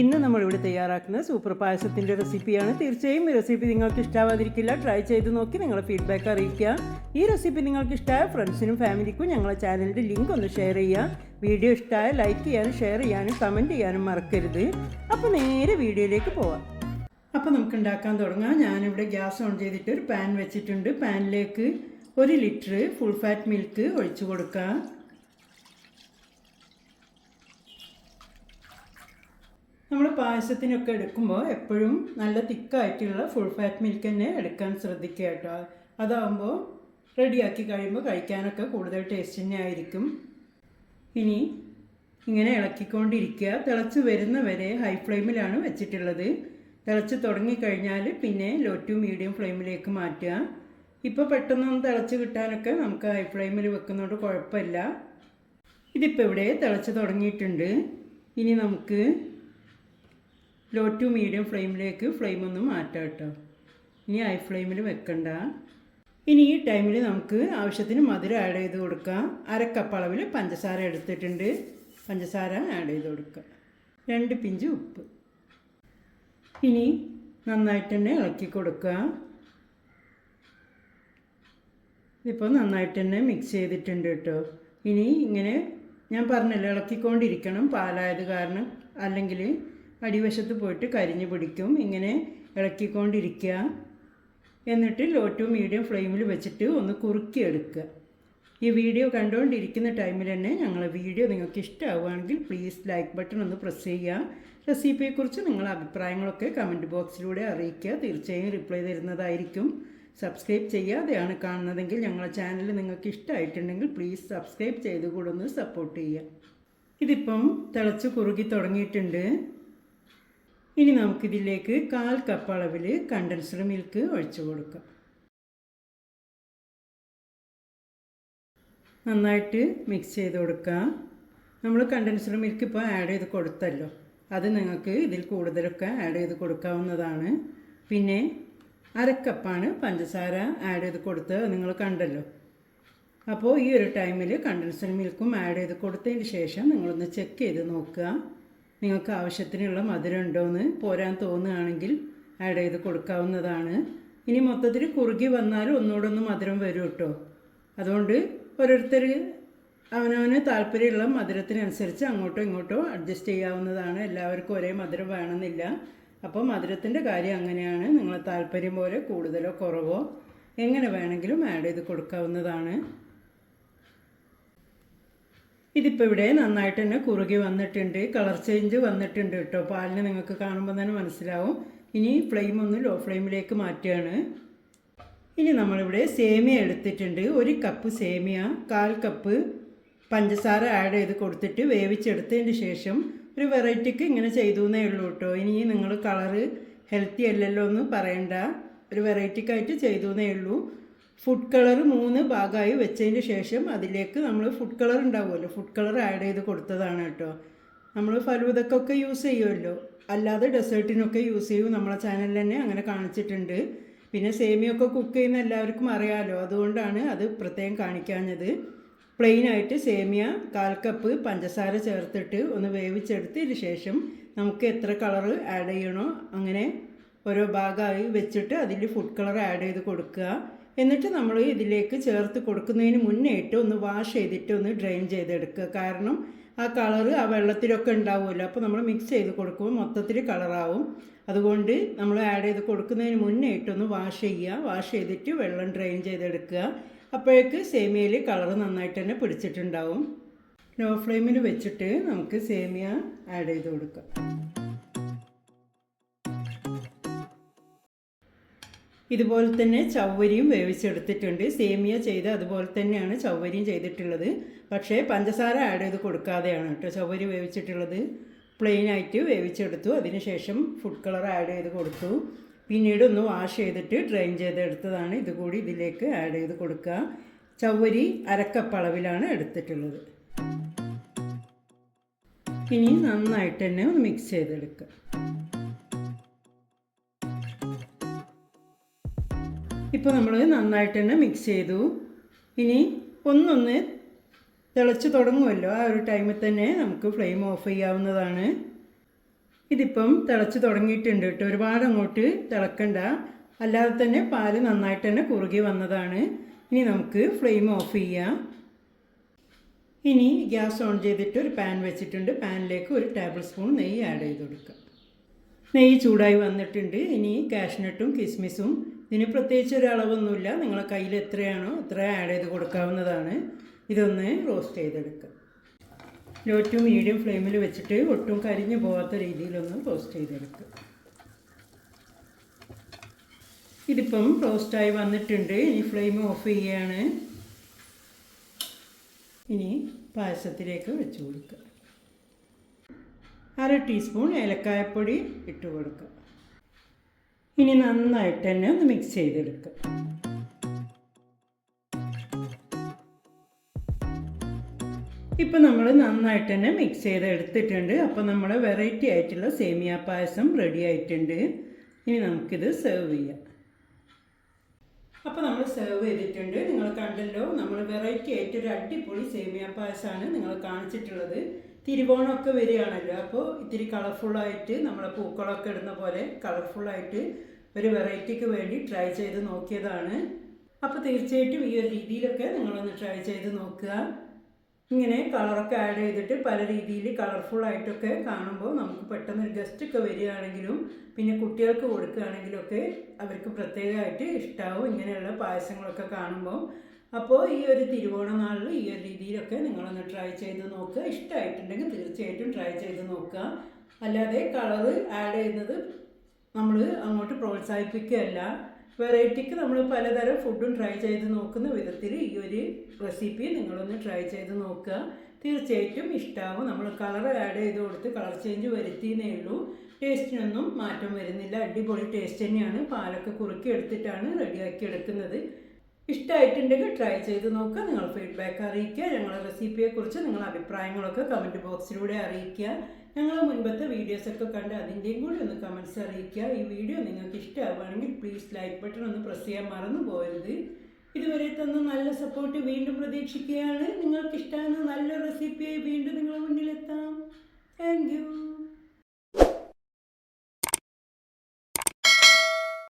ഇന്ന് നമ്മളിവിടെ തയ്യാറാക്കുന്ന സൂപ്പർ പായസത്തിന്റെ റെസിപ്പിയാണ്. തീർച്ചയായും ഈ റെസിപ്പി നിങ്ങൾക്ക് ഇഷ്ടാവാതിരിക്കില്ല ട്രൈ ചെയ്ത് നോക്കി നിങ്ങളെ ഫീഡ്ബാക്ക് അറിയിക്കുക. ഈ റെസിപ്പി നിങ്ങൾക്ക് ഇഷ്ടമായ ഫ്രണ്ട്സിനും ഫാമിലിക്കും ഞങ്ങളെ ചാനലിന്റെ ലിങ്ക് ഒന്ന് ഷെയർ ചെയ്യുക. വീഡിയോ ഇഷ്ടമായ ലൈക്ക് ചെയ്യാനും ഷെയർ ചെയ്യാനും കമന്റ് ചെയ്യാനും മറക്കരുത്. അപ്പോൾ നേരെ വീഡിയോയിലേക്ക് പോവാം. അപ്പോൾ നമുക്ക് ഉണ്ടാക്കാൻ തുടങ്ങാം. ഞാനിവിടെ ഗ്യാസ് ഓൺ ചെയ്തിട്ട് ഒരു പാൻ വെച്ചിട്ടുണ്ട്. പാനിലേക്ക് ഒരു ലിറ്റർ ഫുൾ ഫാറ്റ് മിൽക്ക് ഒഴിച്ചു കൊടുക്കാം. നമ്മൾ പായസത്തിനൊക്കെ എടുക്കുമ്പോൾ എപ്പോഴും നല്ല തിക്കായിട്ടുള്ള ഫുൾ ഫാറ്റ് മിൽക്ക് തന്നെ എടുക്കാൻ ശ്രദ്ധിക്കുക കേട്ടോ. അതാകുമ്പോൾ റെഡിയാക്കി കഴിയുമ്പോൾ കഴിക്കാനൊക്കെ കൂടുതൽ ടേസ്റ്റ് തന്നെ ആയിരിക്കും. ഇനി ഇങ്ങനെ ഇളക്കിക്കൊണ്ടിരിക്കുക. തിളച്ച് വരുന്ന വരെ ഹൈ ഫ്ലെയിമിലാണ് വെച്ചിട്ടുള്ളത്. തിളച്ച് തുടങ്ങിക്കഴിഞ്ഞാൽ പിന്നെ ലോ ടു മീഡിയം ഫ്ലെയിമിലേക്ക് മാറ്റുക. ഇപ്പോൾ പെട്ടെന്നൊന്ന് തിളച്ച് കിട്ടാനൊക്കെ നമുക്ക് ഹൈ ഫ്ലെയിമിൽ വെക്കുന്നതുകൊണ്ട് കുഴപ്പമില്ല. ഇതിപ്പോൾ ഇവിടെ തിളച്ച് തുടങ്ങിയിട്ടുണ്ട്. ഇനി നമുക്ക് ലോ ടു മീഡിയം ഫ്ലെയിമിലേക്ക് ഫ്ലെയിം ഒന്ന് മാറ്റാം കേട്ടോ ഇനി ഹൈ ഫ്ലെയിമിൽ വെക്കണ്ട. ഇനി ഈ ടൈമിൽ നമുക്ക് ആവശ്യത്തിന് മധുരം ആഡ് ചെയ്ത് കൊടുക്കാം. അരക്കപ്പ് കപ്പ് അളവിൽ പഞ്ചസാര എടുത്തിട്ടുണ്ട്. പഞ്ചസാര ആഡ് ചെയ്ത് കൊടുക്കുക രണ്ട് പിഞ്ച് ഉപ്പ്. ഇനി നന്നായിട്ട് തന്നെ ഇളക്കി കൊടുക്കുക ഇതിപ്പോൾ നന്നായിട്ട് തന്നെ മിക്സ് ചെയ്തിട്ടുണ്ട് കേട്ടോ ഇനി ഇങ്ങനെ ഞാൻ പറഞ്ഞല്ലോ ഇളക്കിക്കൊണ്ടിരിക്കണം പാലായത് കാരണം. അല്ലെങ്കിൽ അടിവശത്ത് പോയിട്ട് കരിഞ്ഞു പിടിക്കും. ഇങ്ങനെ ഇളക്കിക്കൊണ്ടിരിക്കുക. എന്നിട്ട് ലോ ടു മീഡിയം ഫ്ലെയിമിൽ വെച്ചിട്ട് ഒന്ന് കുറുക്കി എടുക്കുക ഈ വീഡിയോ കണ്ടുകൊണ്ടിരിക്കുന്ന ടൈമിൽ തന്നെ ഞങ്ങളെ വീഡിയോ നിങ്ങൾക്ക് ഇഷ്ടമാവുകയാണെങ്കിൽ പ്ലീസ് ലൈക്ക് ബട്ടൺ ഒന്ന് പ്രസ് ചെയ്യുക. റെസിപ്പിയെക്കുറിച്ച് നിങ്ങളുടെ അഭിപ്രായങ്ങളൊക്കെ കമന്റ് ബോക്സിലൂടെ അറിയിക്കുക. തീർച്ചയായും റിപ്ലൈ തരുന്നതായിരിക്കും. സബ്സ്ക്രൈബ് ചെയ്യാതെയാണ് കാണുന്നതെങ്കിൽ ഞങ്ങളുടെ ചാനൽ നിങ്ങൾക്ക് ഇഷ്ടമായിട്ടുണ്ടെങ്കിൽ പ്ലീസ് സബ്സ്ക്രൈബ് ചെയ്ത് കൂടെ ഒന്ന് സപ്പോർട്ട് ചെയ്യുക. ഇതിപ്പം തിളച്ച് കുറുകി തുടങ്ങിയിട്ടുണ്ട്. ഇനി നമുക്കിതിലേക്ക് കാൽ കപ്പ് അളവിൽ കണ്ടൻസ്ഡ് മിൽക്ക് ഒഴിച്ചു കൊടുക്കാം. നന്നായിട്ട് മിക്സ് ചെയ്ത് കൊടുക്കാം. നമ്മൾ കണ്ടൻസ്ഡ് മിൽക്ക് ഇപ്പോൾ ആഡ് ചെയ്ത് കൊടുത്തല്ലോ. അത് നിങ്ങൾക്ക് ഇതിൽ കൂടുതലൊക്കെ ആഡ് ചെയ്ത് കൊടുക്കാവുന്നതാണ്. പിന്നെ അരക്കപ്പാണ് പഞ്ചസാര ആഡ് ചെയ്ത് കൊടുത്തത് നിങ്ങൾ കണ്ടല്ലോ. അപ്പോൾ ഈ ഒരു ടൈമിൽ കണ്ടൻസ്ഡ് മിൽക്കും ആഡ് ചെയ്ത് കൊടുത്തതിന് ശേഷം നിങ്ങളൊന്ന് ചെക്ക് ചെയ്ത് നോക്കുക. നിങ്ങൾക്ക് ആവശ്യത്തിനുള്ള മധുരം ഉണ്ടോയെന്ന് പോരാൻ തോന്നുകയാണെങ്കിൽ ആഡ് ചെയ്ത് കൊടുക്കാവുന്നതാണ്. ഇനി മൊത്തത്തിൽ കുറുകി വന്നാൽ ഒന്നുകൂടെ ഒന്ന് മധുരം വരും കേട്ടോ അതുകൊണ്ട് ഓരോരുത്തർ അവനവന് താല്പര്യമുള്ള മധുരത്തിനനുസരിച്ച് അങ്ങോട്ടോ ഇങ്ങോട്ടോ അഡ്ജസ്റ്റ് ചെയ്യാവുന്നതാണ്. എല്ലാവർക്കും ഒരേ മധുരം വേണമെന്നില്ല. അപ്പോൾ മധുരത്തിന്റെ കാര്യം അങ്ങനെയാണ്. നിങ്ങളെ താല്പര്യം പോലെ കൂടുതലോ കുറവോ എങ്ങനെ വേണമെങ്കിലും ആഡ് ചെയ്ത് കൊടുക്കാവുന്നതാണ്. ഇതിപ്പോൾ ഇവിടെ നന്നായിട്ട് തന്നെ കുറുകി വന്നിട്ടുണ്ട് കളർ ചേഞ്ച് വന്നിട്ടുണ്ട് കേട്ടോ. പാലിന് നിങ്ങൾക്ക് കാണുമ്പോൾ തന്നെ മനസ്സിലാവും. ഇനി ഫ്ലെയിം ഒന്ന് ലോ ഫ്ലെയിമിലേക്ക് മാറ്റുകയാണ്. ഇനി നമ്മളിവിടെ സേമിയ എടുത്തിട്ടുണ്ട്. ഒരു കപ്പ് സേമിയ കാൽ കപ്പ് പഞ്ചസാര ആഡ് ചെയ്ത് കൊടുത്തിട്ട് വേവിച്ചെടുത്തതിന് ശേഷം ഒരു വെറൈറ്റിക്ക് ഇങ്ങനെ ചെയ്തു എന്നേ ഉള്ളൂ കേട്ടോ. ഇനി നിങ്ങൾ കളറ് ഹെൽത്തി അല്ലല്ലോ എന്ന് പറയണ്ട. ഒരു വെറൈറ്റിക്കായിട്ട് ചെയ്തു എന്നേ ഉള്ളൂ. ഫുഡ് കളർ മൂന്ന് ഭാഗമായി വെച്ചതിന് ശേഷം അതിലേക്ക് നമ്മൾ ഫുഡ് കളർ ഉണ്ടാവുമല്ലോ. ഫുഡ് കളർ ആഡ് ചെയ്ത് കൊടുത്തതാണ് കേട്ടോ. നമ്മൾ ഫലൂദക്കൊക്കെ യൂസ് ചെയ്യുമല്ലോ. അല്ലാതെ ഡെസേർട്ടിനൊക്കെ യൂസ് ചെയ്യും. നമ്മളെ ചാനലിൽ തന്നെ അങ്ങനെ കാണിച്ചിട്ടുണ്ട്. പിന്നെ സേമിയൊക്കെ കുക്ക് ചെയ്യുന്ന എല്ലാവർക്കും അറിയാമല്ലോ അതുകൊണ്ടാണ് അത് പ്രത്യേകം കാണിക്കാഞ്ഞത്. പ്ലെയിനായിട്ട് സേമിയ കാൽ കപ്പ് പഞ്ചസാര ചേർത്തിട്ട് ഒന്ന് വേവിച്ചെടുത്തതിന് ശേഷം നമുക്ക് എത്ര കളർ ആഡ് ചെയ്യണോ അങ്ങനെ ഓരോ ഭാഗമായി വെച്ചിട്ട് അതിൽ ഫുഡ് കളർ ആഡ് ചെയ്ത് കൊടുക്കുക. എന്നിട്ട് നമ്മൾ ഇതിലേക്ക് ചേർത്ത് കൊടുക്കുന്നതിന് മുന്നേയിട്ട് ഒന്ന് വാഷ് ചെയ്തിട്ട് ഒന്ന് ഡ്രെയിൻ ചെയ്തെടുക്കുക. കാരണം ആ കളർ ആ വെള്ളത്തിലൊക്കെ ഉണ്ടാവുമല്ലോ. അപ്പോൾ നമ്മൾ മിക്സ് ചെയ്ത് കൊടുക്കുമ്പോൾ മൊത്തത്തിൽ കളറാവും അതുകൊണ്ട് നമ്മൾ ആഡ് ചെയ്ത് കൊടുക്കുന്നതിന് മുന്നേയിട്ടൊന്ന് വാഷ് ചെയ്യുക. വാഷ് ചെയ്തിട്ട് വെള്ളം ഡ്രെയിൻ ചെയ്തെടുക്കുക. അപ്പോഴേക്ക് സേമിയയിൽ കളർ നന്നായിട്ട് തന്നെ പിടിച്ചിട്ടുണ്ടാവും. ലോ ഫ്ലെയിമിൽ വെച്ചിട്ട് നമുക്ക് സേമിയ ആഡ് ചെയ്ത് കൊടുക്കാം. ഇതുപോലെ തന്നെ ചവ്വരിയും വേവിച്ചെടുത്തിട്ടുണ്ട്. സേമിയ ചെയ്ത് അതുപോലെ തന്നെയാണ് ചവ്വരിയും ചെയ്തിട്ടുള്ളത്. പക്ഷേ പഞ്ചസാര ആഡ് ചെയ്ത് കൊടുക്കാതെയാണ് കേട്ടോ ചവ്വരി വേവിച്ചിട്ടുള്ളത്. പ്ലെയിനായിട്ട് വേവിച്ചെടുത്തു. അതിനുശേഷം ഫുഡ് കളർ ആഡ് ചെയ്ത് കൊടുത്തു. പിന്നീട് ഒന്ന് വാഷ് ചെയ്തിട്ട് ഡ്രെയിൻ ചെയ്തെടുത്തതാണ്. ഇതുകൂടി ഇതിലേക്ക് ആഡ് ചെയ്ത് കൊടുക്കുക. ചവ്വരി അരക്കപ്പളവിലാണ് എടുത്തിട്ടുള്ളത്. ഇനി നന്നായിട്ട് തന്നെ ഒന്ന് മിക്സ് ചെയ്തെടുക്കുക. ഇപ്പോൾ നമ്മൾ നന്നായിട്ട് തന്നെ മിക്സ് ചെയ്തു. ഇനി ഒന്നൊന്ന് തിളച്ച് തുടങ്ങുമല്ലോ. ആ ഒരു ടൈമിൽ തന്നെ നമുക്ക് ഫ്ലെയിം ഓഫ് ചെയ്യാവുന്നതാണ്. ഇതിപ്പം തിളച്ച് തുടങ്ങിയിട്ടുണ്ട് കേട്ടോ. ഒരുപാട് അങ്ങോട്ട് തിളക്കണ്ട. അല്ലാതെ തന്നെ പാൽ നന്നായിട്ട് തന്നെ കുറുകി വന്നതാണ്. ഇനി നമുക്ക് ഫ്ലെയിം ഓഫ് ചെയ്യാം. ഇനി ഗ്യാസ് ഓൺ ചെയ്തിട്ട് ഒരു പാൻ വെച്ചിട്ടുണ്ട്. പാനിലേക്ക് ഒരു ടേബിൾ സ്പൂൺ നെയ്യ് ആഡ് ചെയ്ത് കൊടുക്കുക നെയ്യ് ചൂടായി വന്നിട്ടുണ്ട്. ഇനി കാഷ്നട്ടും കിസ്മിസും ഇതിന് പ്രത്യേകിച്ച് ഒരു അളവൊന്നുമില്ല. നിങ്ങളെ കയ്യിൽ എത്രയാണോ അത്ര ആഡ് ചെയ്ത് കൊടുക്കാവുന്നതാണ്. ഇതൊന്ന് റോസ്റ്റ് ചെയ്തെടുക്കുക. ലോ ടു മീഡിയം ഫ്ലെയിമിൽ വെച്ചിട്ട് ഒട്ടും കരിഞ്ഞു പോകാത്ത രീതിയിലൊന്ന് റോസ്റ്റ് ചെയ്തെടുക്കുക. ഇതിപ്പം റോസ്റ്റായി വന്നിട്ടുണ്ട്. ഇനി ഫ്ലെയിം ഓഫ് ചെയ്യുകയാണ് ഇനി പായസത്തിലേക്ക് വെച്ച് കൊടുക്കുക. അര ടീസ്പൂൺ ഏലക്കായപ്പൊടി ഇട്ട് കൊടുക്കുക. ഇനി നന്നായിട്ട് തന്നെ ഒന്ന് മിക്സ് ചെയ്തെടുക്കുക ഇപ്പം നമ്മൾ നന്നായിട്ട് തന്നെ മിക്സ് ചെയ്ത് എടുത്തിട്ടുണ്ട് അപ്പോൾ നമ്മൾ വെറൈറ്റി ആയിട്ടുള്ള സേമിയ പായസം റെഡി ആയിട്ടുണ്ട്. ഇനി നമുക്കിത് സെർവ് ചെയ്യാം. അപ്പോൾ നമ്മൾ സെർവ് ചെയ്തിട്ടുണ്ട്. നിങ്ങൾ കണ്ടല്ലോ നമ്മൾ വെറൈറ്റി ആയിട്ടൊരു അടിപൊളി സേമിയ പായസമാണ് നിങ്ങൾ കാണിച്ചിട്ടുള്ളത്. തിരുവോണമൊക്കെ വരികയാണല്ലോ. അപ്പോൾ ഇത്തിരി കളർഫുള്ളായിട്ട് നമ്മളെ പൂക്കളൊക്കെ ഇടുന്ന പോലെ കളർഫുള്ളായിട്ട് ഒരു വെറൈറ്റിക്ക് വേണ്ടി ട്രൈ ചെയ്ത് നോക്കിയതാണ്. അപ്പോൾ തീർച്ചയായിട്ടും ഈ ഒരു രീതിയിലൊക്കെ നിങ്ങളൊന്ന് ട്രൈ ചെയ്ത് നോക്കുക. ഇങ്ങനെ കളറൊക്കെ ആഡ് ചെയ്തിട്ട് പല രീതിയിൽ കളർഫുൾ ആയിട്ടൊക്കെ കാണുമ്പോൾ നമുക്ക് പെട്ടെന്ന് ഒരു ഗസ്റ്റ് ഒക്കെ വരികയാണെങ്കിലും പിന്നെ കുട്ടികൾക്ക് കൊടുക്കുകയാണെങ്കിലൊക്കെ അവർക്ക് പ്രത്യേകമായിട്ട് ഇഷ്ടമാവും ഇങ്ങനെയുള്ള പായസങ്ങളൊക്കെ കാണുമ്പോൾ അപ്പോൾ ഈ ഒരു തിരുവോണ നാളിൽ ഈ ഒരു രീതിയിലൊക്കെ നിങ്ങളൊന്ന് ട്രൈ ചെയ്ത് നോക്കുക. ഇഷ്ടമായിട്ടുണ്ടെങ്കിൽ തീർച്ചയായിട്ടും ട്രൈ ചെയ്ത് നോക്കുക. അല്ലാതെ കളർ ആഡ് ചെയ്യുന്നത് നമ്മൾ അങ്ങോട്ട് പ്രോത്സാഹിപ്പിക്കുകയല്ല. വെറൈറ്റിക്ക് നമ്മൾ പലതരം ഫുഡും ട്രൈ ചെയ്ത് നോക്കുന്ന വിധത്തിൽ ഈ ഒരു റെസിപ്പി നിങ്ങളൊന്ന് ട്രൈ ചെയ്ത് നോക്കുക. തീർച്ചയായിട്ടും ഇഷ്ടമാവും നമ്മൾ കളർ ആഡ് ചെയ്ത് കൊടുത്ത് കളർ ചേഞ്ച് വരുത്തിയെന്നേ ഉള്ളൂ. ടേസ്റ്റിനൊന്നും മാറ്റം വരുന്നില്ല. അടിപൊളി ടേസ്റ്റ് തന്നെയാണ്. പാലൊക്കെ കുറുക്കി എടുത്തിട്ടാണ് റെഡിയാക്കി എടുക്കുന്നത്. ഇഷ്ടമായിട്ടുണ്ടെങ്കിൽ ട്രൈ ചെയ്ത് നോക്കുക നിങ്ങൾ ഫീഡ്ബാക്ക് അറിയിക്കുക. ഞങ്ങളുടെ റെസിപ്പിയെക്കുറിച്ച് നിങ്ങളുടെ അഭിപ്രായങ്ങളൊക്കെ കമന്റ് ബോക്സിലൂടെ അറിയിക്കുക. ഞങ്ങൾ മുൻപത്തെ വീഡിയോസൊക്കെ കണ്ട് അതിന്റെയും കൂടി ഒന്ന് കമന്റ്സ് അറിയിക്കുക. ഈ വീഡിയോ നിങ്ങൾക്ക് ഇഷ്ടമാവുകയാണെങ്കിൽ പ്ലീസ് ലൈക്ക് ബട്ടൺ ഒന്ന് പ്രസ് ചെയ്യാൻ മറന്നു പോകരുത്. ഇതുവരെ തന്ന നല്ല സപ്പോർട്ട് വീണ്ടും പ്രതീക്ഷിക്കുകയാണ്. നിങ്ങൾക്ക് ഇഷ്ടമാകുന്ന നല്ല റെസിപ്പിയായി വീണ്ടും നിങ്ങളുടെ മുന്നിലെത്താം. Thank you